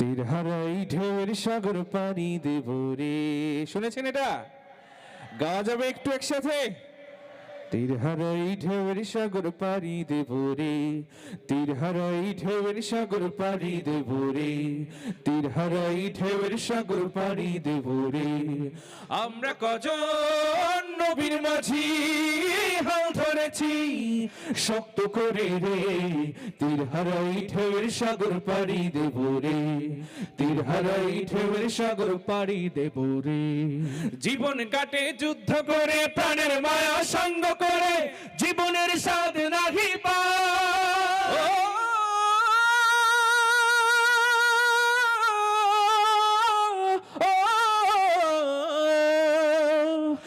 তীর হারাই ঢেউয়ের সাগর পানি দেব রে। শুনেছেন এটা? গাওয়া যাবে একটু একসাথে। তীর হারাই ঢেউয়ের সাগর পাড়ি দেব রে। তীর হারাই ঢেউয়ের সাগর পাড়ি দেব রে। তীর হারাই ঢেউয়ের সাগর পাড়ি দেব রে। আমরা কজন নবীর মাঝি? হাল ধরেছি, শক্ত করে রে তীর হারাই ঢেউয়ের সাগর পাড়ি দেব রে তীর হারাই ঢেউয়ের সাগর পাড়ি দেব রে। জীবন কাটে, যুদ্ধ করে, প্রাণের মায়া সঙ্গ করে, জীবনের স্বাদ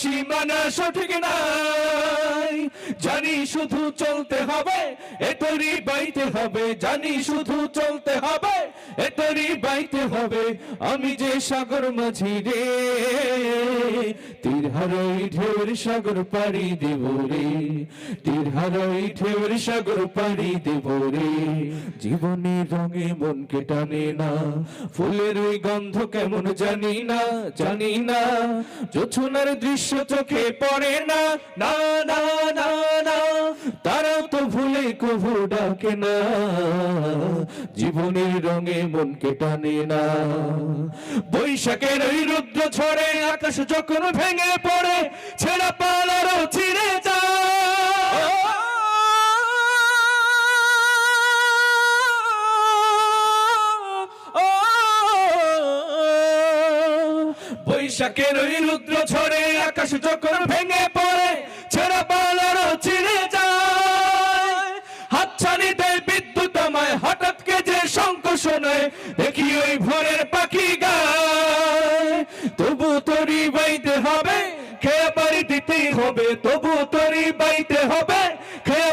সীমানা সঠিক নাই। জানি শুধু চলতে হবে এতরি বাইতে হবে। জানি শুধু চলতে হবে এতরি বাইতে হবে। আমি যে সাগর মাঝি রে তীর হারাই ঢেউর সাগর পাড়ি দেব রে। তীর হারাই ঢেউর সাগর পাড়ি দেব রে। জীবনের রঙে মনকে টানে না, ফুলের ওই গন্ধ কেমন জানি না জানি না। জোছনার দৃশ্য চোখে পড়ে না। না না না না। তারা তো ভুলে কভু ডাকে না। জীবনের রঙে মনকে টানে না। বৈশাখের ওই রুদ্র ছড়ে আকাশ যখন ভেঙে পড়ে, ছেড়া পালারও ছিঁড়ে যায়। বৈশাখের ওই রুদ্র ঝড়ে আকাশ যখন ভেঙে পড়ে, ছেড়া পালারও ছিঁড়ে যায়। হাতছানি দেয় বিদ্যুৎ আমায়, হঠাৎ কে যে শঙ্খ শোনায় দেখি ওই ভোরের পাখি গায়। তবু তরি বাইতে হবে, খেয়া বাড়ি দিতেই হবে, তবু তরি বাইতে হবে, খেয়া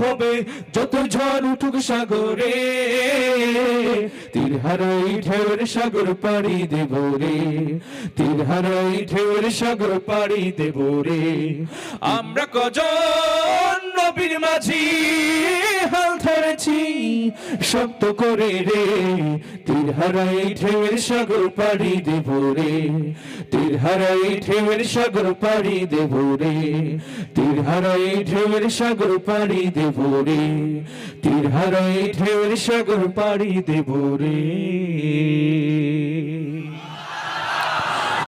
হবে যত ঝড় উঠুক সাগরে। তীর হারাই ঢেউর সাগর পাড়ি দেব রে। তীর হারাই ঢেউর সাগর পাড়ি দেব রে। আমরা কজন নবীর মাঝি হাল ধরেছি শক্ত করে রে। তীর হারাই ঢেউর সাগর পাড়ি দেব রে। তীর হারাই ঢেউর সাগর পাড়ি দেব রে। হারাই ঢেউর সাগর পাড়ি দেব রে। তীর হারাই ঢেউর সাগর পাড়ি দেব